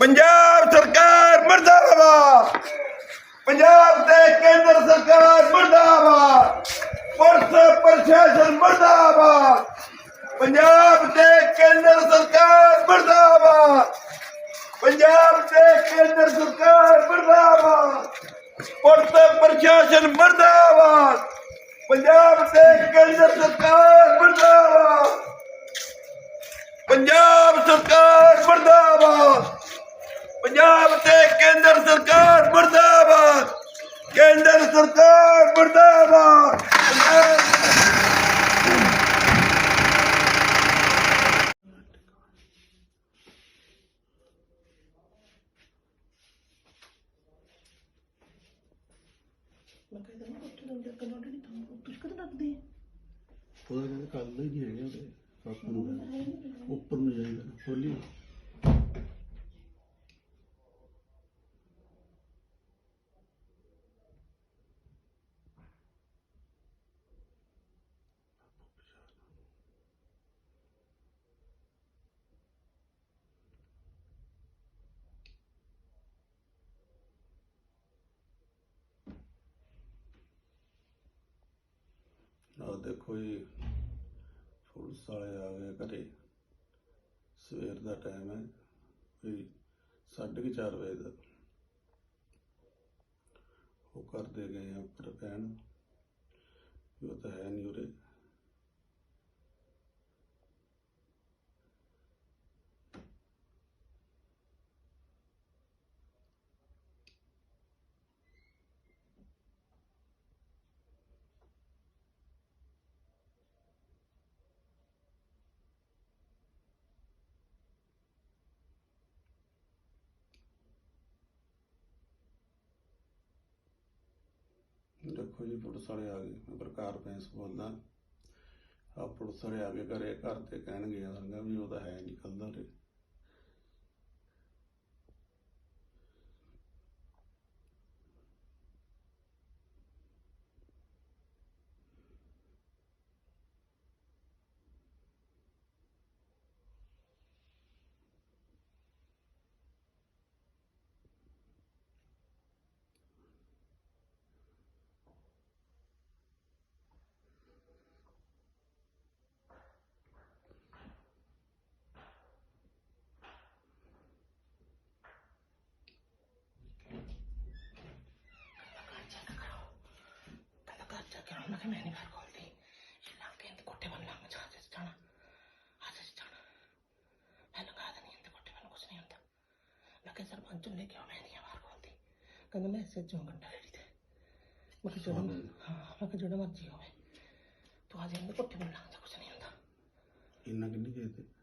ਪੰਜਾਬ ਸਰਕਾਰ ਮਰਦਾਬਾਦ। ਪੰਜਾਬ ਤੇ ਕੇਂਦਰ ਸਰਕਾਰ ਮਰਦਾਬਾਦ। ਪੁਲਿਸ ਪ੍ਰਸ਼ਾਸਨ ਮਰਦਾਬਾਦ। ਪੰਜਾਬ ਤੇ ਕੇਂਦਰ ਸਰਕਾਰ ਮਰਦਾਬਾਦ। ਪੰਜਾਬ ਤੇ ਕੇਂਦਰ ਸਰਕਾਰ ਮਰਦਾਬਾਦ। ਪੁਲਿਸ ਪ੍ਰਸ਼ਾਸਨ ਮਰਦਾਬਾਦ। ਪੰਜਾਬ ਤੇ ਕੇਂਦਰ ਸਰਕਾਰ ਮਰਦਾਬਾਦ। ਕੇਂਦਰ ਸਰਕਾਰ ਮਰਦਾਬਾਦ। ਕੇਂਦਰ ਸਰਕਾਰ ਮਰਦਾਬਾਦ। ਪੰਜਾਬ- ਉਹਦਾ ਕਹਿੰਦੇ ਕੱਲ ਦਾ ਹੀ ਨਹੀਂ ਹੈਗਾ ਉਹਦੇ। ਕਾਕੂ ਨੂੰ ਕਹਿੰਦੇ। ਉੱਪਰ ਨੂੰ ਜਾਈਦਾ ਖੋਲੀ। ਦੇਖੋ ਜੀ, ਪੁਲਿਸ ਵਾਲੇ ਆ ਗਏ ਘਰੇ। ਸਵੇਰ ਦਾ ਟਾਈਮ ਹੈ ਕੋਈ ਸਾਢੇ ਕੁ ਚਾਰ ਵਜੇ ਦਾ। ਉਹ ਕਰਦੇ ਗਏ ਆ ਉੱਪਰ ਕਹਿਣ ਵੀ ਉਹ ਤਾਂ ਹੈ ਨਹੀਂ ਉਰੇ। ਦੇਖੋ ਜੀ, ਪੁਲਿਸ ਵਾਲੇ ਆ ਗਏ। ਮੈਂ ਪ੍ਰਕਾਰ ਪੈਂਸ ਬੋਲਦਾ ਆ ਪੁਲਿਸ ਵਾਲੇ ਆ ਗਏ ਘਰੇ ਘਰ ਤੇ ਕਹਿਣਗੇ ਆਂਗਾ ਵੀ ਉਹ ਤਾਂ ਹੈ ਨਹੀਂ ਕੱਲ੍ਹ ਦਾ ਉਰੇ ਕਹਿੰਦਾ ਘਰ ਜਾ ਕੇ ਆਉਣਾ ਕਿ ਮੈਂ ਨਹੀਂ ਬਾਹਰ ਖੋਲਦੀ ਇਹ ਲੰਘ ਕੇ ਇੰਦੇ ਕੋਠੇ ਵੱਲ ਲੰਘ ਜਾ ਤੇ ਜਾਣਾ ਆ ਜਾ ਜਾਣਾ ਮੈਂ ਲੰਘਾ ਦੇਣੀ ਇੰਦੇ ਕੋਠੇ ਵੱਲ ਕੁਝ ਨਹੀਂ ਹੁੰਦਾ ਮੈਂ ਕਿਹਾ ਸਰਪੰਚ ਨੂੰ ਲੈ ਕੇ ਆਉਣਾ ਨਹੀਂ ਬਾਹਰ ਖੋਲਦੀ ਕਹਿੰਦਾ ਮੈਂ ਇਸੇ ਚੋਂ ਘੰਟਾ ਰੇੜੀ ਤੇ। ਮੈਂ ਕਿਹਾ ਜਿਹੜਾ ਹਾਂ ਮੈਂ ਕਿਹਾ ਜਿਹੜਾ ਮਰਜ਼ੀ ਹੋਵੇ। ਤੂੰ ਆ ਜਾ ਵੱਲ ਲੰਘ ਜਾ ਕੁਝ ਨਹੀਂ ਹੁੰਦਾ। ਇੰਨਾ ਕਿੰਨੀ ਗਏ ਤੇ? ਹਾਂ ਗਏ ਤੇ ਫਿਰ